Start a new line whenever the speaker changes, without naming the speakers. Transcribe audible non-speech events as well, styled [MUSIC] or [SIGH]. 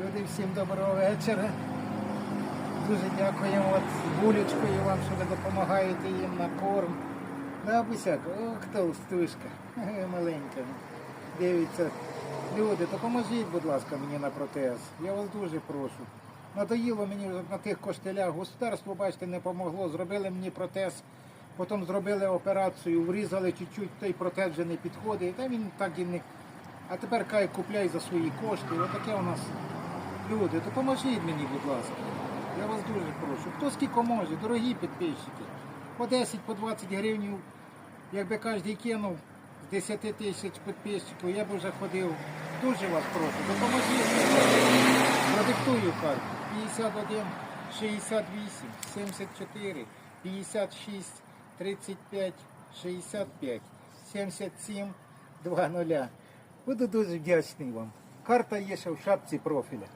Люди, всім доброго вечора. Дуже дякуємо от булечкою вам, що ви допомагаєте їм на корм. Да, бусяк, ох, толстушка, [LAUGHS] маленька. Дивіться, люди, допоможіть, будь ласка, мені на протез. Я вас дуже прошу. Надоїло мені на тих костелях. Государство, бачите, не помогло. Зробили мені протез, потім зробили операцію, врізали чуть-чуть, той протез вже не підходить. Та він так і не. А тепер кай купляй за свої кошти. Отаке у нас люди. Допоможіть мені, будь ласка. Я вас дуже прошу. Хто скільки може, дорогі підписчики. По 10, по 20 гривень, якби кожен кинув з 10 тисяч підписчиків, я б вже ходив. Дуже вас прошу. Допоможіть. Продиктую карту. 51, 68, 74, 56, 35, 65, 77, 2 нуля. Буду дуже вдячний вам. Карта є ще в шапці профіля.